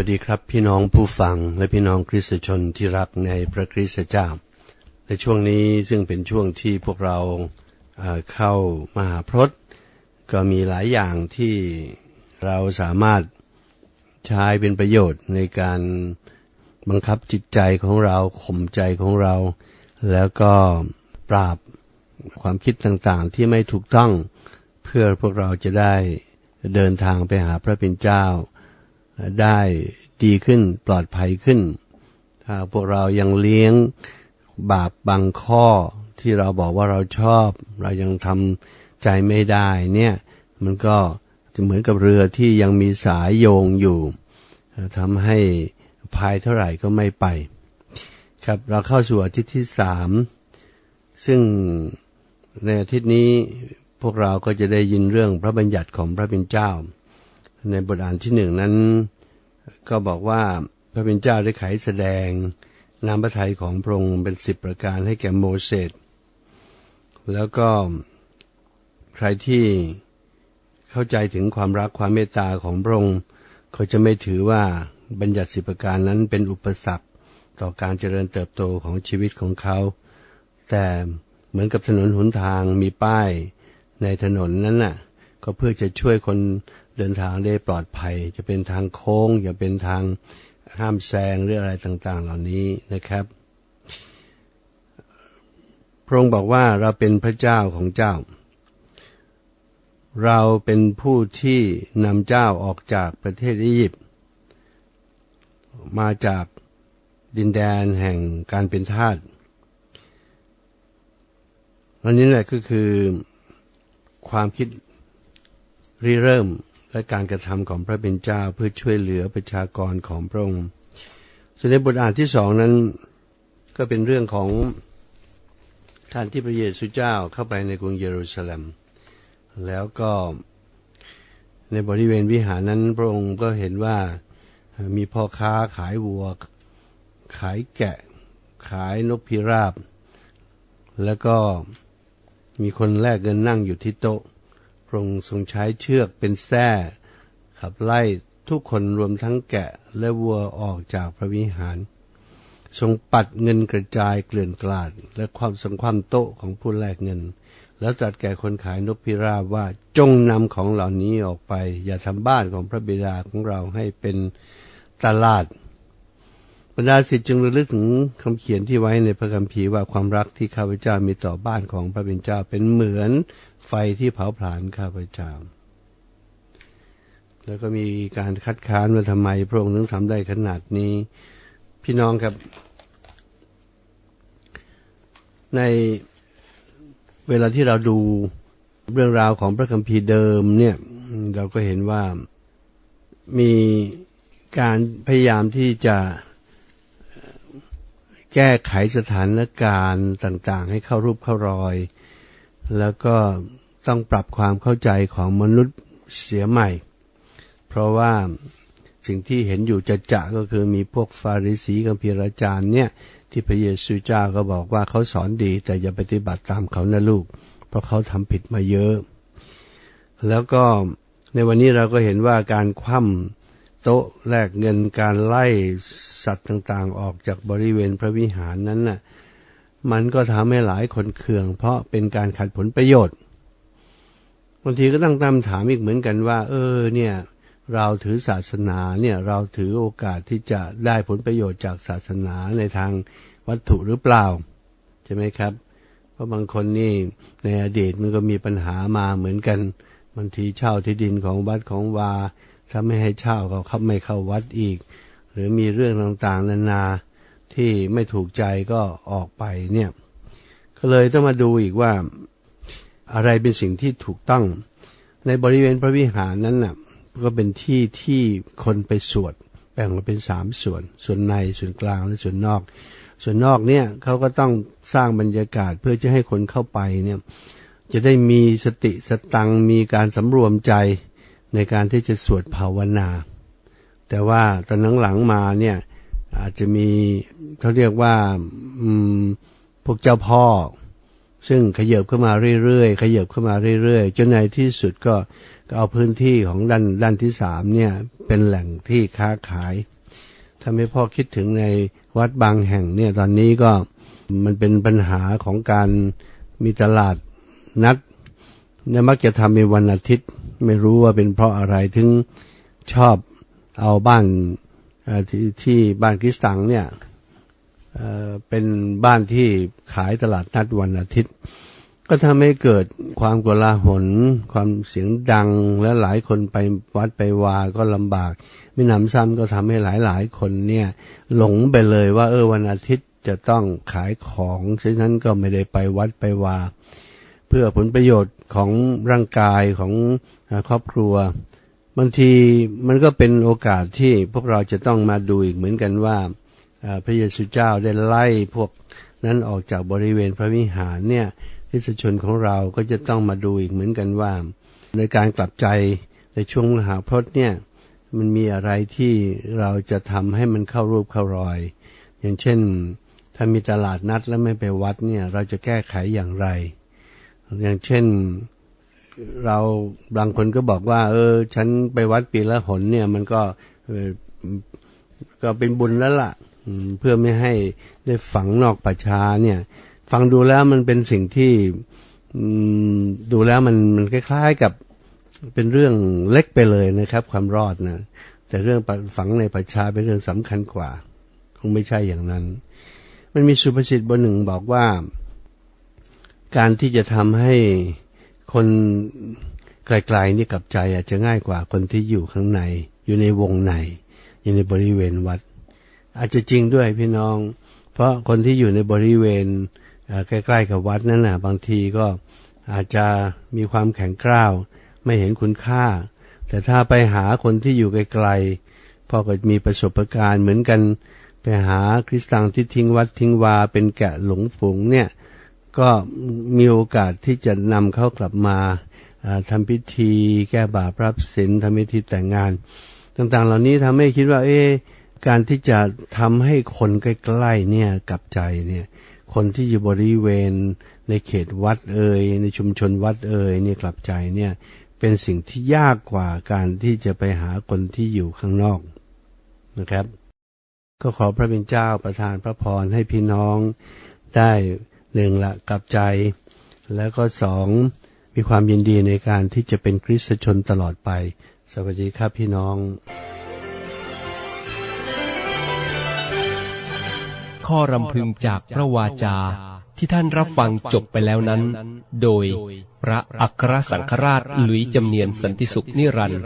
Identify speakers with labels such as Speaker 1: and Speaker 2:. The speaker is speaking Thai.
Speaker 1: วัสดีครับ พี่น้องผู้ฟังและพี่น้องคริสตชนที่รักในพระคริสตเจ้า ในช่วงนี้ซึ่งเป็นช่วงที่พวกเราเข้ามาหาพรตก็มีหลายอย่างที่เราสามารถใช้เป็นประโยชน์ในการบังคับจิตใจของเราข่มใจของเรา แล้วก็ปราบความคิดต่างๆ ที่ไม่ถูกต้อง เพื่อพวกเราจะได้เดินทางไปหาพระเป็นเจ้า ได้ดีขึ้นปลอดภัยขึ้น ถ้าพวกเรายังเลี้ยงบาปบางข้อที่เราบอกว่าเราชอบ เรายังทำใจไม่ได้เนี่ย มันก็จะเหมือนกับเรือที่ยังมีสายโยงอยู่ทำให้พายเท่าไหร่ก็ไม่ไป ครับเราเข้าสู่อาทิตย์ที่สามซึ่งในอาทิตย์นี้พวกเราก็จะได้ยินเรื่องพระบัญญัติของพระเป็นเจ้า ในบทอ่านที่หนึ่งนั้น ก็บอกว่าพระเป็นเจ้าได้ไขแสดงนามพระทัยของพระองค์เป็นสิบประการให้แก่โมเสสแล้วก็ใครที่เข้าใจถึงความรักความเมตตาของพระองค์เขาจะไม่ถือว่าบัญญัติสิบประการนั้นเป็นอุปสรรคต่อการเจริญเติบโตของชีวิตของเขา แต่เหมือนกับถนนหนทางมีป้ายในถนนนั้นน่ะ ก็เพื่อจะช่วยคน เดินทางได้ปลอดภัย จะเป็นทางโค้งจะเป็นทางห้ามแซงหรืออะไรต่างๆ เหล่านี้นะครับ พระองค์บอกว่าเราเป็นพระเจ้าของเจ้า เราเป็นผู้ที่นำเจ้าออกจากประเทศอียิปต์มาจากดินแดนแห่งการเป็นทาสอันนี้แหละก็คือความคิดริเริ่ม และการกระทำของพระเป็นเจ้าเพื่อช่วยเหลือประชากรของพระองค์ส่วนในบทอ่านที่สองนั้น ก็เป็นเรื่องของท่านที่พระเยซูเจ้าเข้าไปในกรุงเยรูซาเล็ม แล้วก็ในบริเวณวิหารนั้นพระองค์ก็เห็นว่ามีพ่อค้าขายวัว ขายแกะ ขายนกพิราบ แล้วก็มีคนแลกเงินนั่งอยู่ที่โต๊ะ พระองค์ทรงใช้เชือกเป็นแส้ขับไล่ทุกคนรวมทั้งแกะและวัวออกจากพระวิหาร ทรงปัดเงินกระจายเกลื่อนกลาด และความสังความโต๊ะของผู้แลกเงิน แล้วจัดแก่คนขายนกพิราบว่าจงนำของเหล่านี้ออกไป อย่าทำบ้านของพระบิดาของเราให้เป็นตลาด บรรดาสิทธิ์จึงระลึกถึงคำเขียนที่ไว้ในพระคัมภีร์ว่าความรักที่ข้าพเจ้ามีต่อบ้านของพระเป็นเจ้าเป็นเหมือนไฟที่เผาผลาญข้าพเจ้า แล้วก็มีการคัดค้านว่าทำไมพระองค์ถึงทำได้ขนาดนี้ พี่น้องครับ ในเวลาที่เราดูเรื่องราวของพระคัมภีร์เดิมเนี่ย เราก็เห็นว่ามีการพยายามที่จะ แก้ไขสถานการณ์ต่างๆ ให้เข้ารูปเข้ารอย แล้วก็ต้องปรับความเข้าใจของมนุษย์เสียใหม่ เพราะว่าสิ่งที่เห็นอยู่จะจะก็คือมีพวกฟาริสีกับพิราจารย์เนี่ยที่พระเยซูเจ้าก็บอกว่าเขาสอนดี แต่อย่าปฏิบัติตามเขานะลูก เพราะเขาทำผิดมาเยอะ แล้วก็ในวันนี้เราก็เห็นว่าการคว่ำ โต๊ะแลกเงินการไล่สัตว์ต่างๆ ออกจากบริเวณพระวิหารนั้นน่ะมันก็ทำให้หลายคนเคือง เพราะเป็นการขัดผลประโยชน์บางทีก็ตั้งคำถามอีกเหมือนกันว่า เออ เนี่ย เราถือศาสนาเนี่ย เราถือโอกาสที่จะได้ผลประโยชน์จากศาสนาในทางวัตถุหรือเปล่า ใช่ไหมครับ เพราะบางคนนี่ในอดีตมันก็มีปัญหามาเหมือนกันบางทีเช่าที่ดินของวัดของวา ถ้าไม่ให้เช่าเขาเขาไม่เข้าวัดอีก หรือมีเรื่องต่างๆนานาที่ไม่ถูกใจก็ออกไปเนี่ย ก็เลยต้องมาดูอีกว่าอะไรเป็นสิ่งที่ถูกต้อง ในบริเวณพระวิหารนั้นน่ะ ก็เป็นที่ที่คนไปสวดแบ่งออกเป็นสามส่วน ส่วนในส่วนกลางและส่วนนอก ส่วนนอกเนี่ยเขาก็ต้องสร้างบรรยากาศเพื่อจะให้คนเข้าไปเนี่ย จะได้มีสติสตังมีการสำรวมใจ ในการที่จะสวดภาวนา แต่ว่าตอนหลังๆมาเนี่ยอาจจะมีเขาเรียกว่าพวกเจ้าพ่อ ซึ่งขยบเข้ามาเรื่อยๆขยบเข้ามาเรื่อยๆจนในที่สุดก็เอาพื้นที่ของด้านด้านที่สามเนี่ยเป็นแหล่งที่ค้าขายทำให้พ่อคิดถึงในวัดบางแห่งเนี่ยตอนนี้ก็มันเป็นปัญหาของการมีตลาดนัดเนี่ยมักจะทำในวันอาทิตย์ ไม่รู้ว่าเป็นเพราะอะไรถึงชอบเอาบ้านที่ที่บ้านคริสตังเนี่ยเเป็นบ้านที่ขายตลาดนัดวันอาทิตย์ ก็ทำให้เกิดความกลาหล ความเสียงดังและหลายคนไปวัดไปวาก็ลำบากไมิหนำซ้ำก็ทำให้หลายหลายๆคนเนี่ย หลงไปเลยว่าเออวันอาทิตย์จะต้องขายของฉะนั้นก็ไม่ได้ไปวัดไปวา เพื่อผลประโยชน์ของร่างกายของครอบครัวบางทีมันก็เป็นโอกาสที่พวกเราจะต้องมาดูอีกเหมือนกันว่าพระเยซูเจ้าได้ไล่พวกนั้นออกจากบริเวณพระวิหารเนี่ยคริสตชนของเราก็จะต้องมาดูอีกเหมือนกันว่า ในการกลับใจในช่วงมหาพรตเนี่ยมันมีอะไรที่เราจะทำให้มันเข้ารูปเข้ารอย อย่างเช่น ถ้ามีตลาดนัดแล้วไม่ไปวัดเนี่ยเราจะแก้ไขอย่างไร อย่างเช่นเราบางคนก็บอกว่า เออ ฉันไปวัดปีละหนเนี่ย มันก็ก็เป็นบุญแล้วล่ะเพื่อไม่ให้ได้ฝังนอกประชาเนี่ย ฟังดูแล้วมันเป็นสิ่งที่ดูแล้วมันมันคล้ายๆกับเป็นเรื่องเล็กไปเลยนะครับ ความรอดนะแต่เรื่องฝังในประชาเป็นเรื่องสำคัญกว่า คงไม่ใช่อย่างนั้น มันมีสุภาษิตบนหนึ่งบอกว่า การที่จะทำให้คนไกลๆนี่กลับใจอาจจะง่ายกว่าคนที่อยู่ข้างใน อยู่ในวงใน อยู่ในบริเวณวัด อาจจะจริงด้วยพี่น้อง เพราะคนที่อยู่ในบริเวณใกล้ๆกับวัดนั่นนะบางทีก็อาจจะมีความแข็งกร้าว ไม่เห็นคุณค่า แต่ถ้าไปหาคนที่อยู่ไกลๆพ่อก็มีประสบการณ์เหมือนกัน ไปหาคริสตังที่ทิ้งวัดทิ้งวาเป็นแกะหลงฝูงเนี่ย ก็มีโอกาสที่จะนำเขากลับมาอ่าทำพิธีแก้บาปรับสินทำพิธีแต่งงาน ต่างๆ เหล่านี้ทำให้คิดว่า เอ๊ะการที่จะทำให้คนใกล้ๆเนี่ยกลับใจเนี่ย คนที่อยู่บริเวณในเขตวัดเอ่ยในชุมชนวัดเอ่ยเนี่ยกลับใจเนี่ยเป็นสิ่งที่ยากกว่าการที่จะไปหาคนที่อยู่ข้างนอกนะครับ ก็ขอพระเป็นเจ้าประทานพระพรให้พี่น้องได้ หนึ่งละกับใจ แล้วก็สองมีความยินดีในการที่จะเป็นคริสตชนตลอดไป สวัสดีครับพี่น้อง
Speaker 2: ข้อรำพึงจากพระวาจาที่ท่านรับฟังจบไปแล้วนั้น โดยพระอัครสังฆราชหลุยจำเนียนสันติสุขนิรันดร์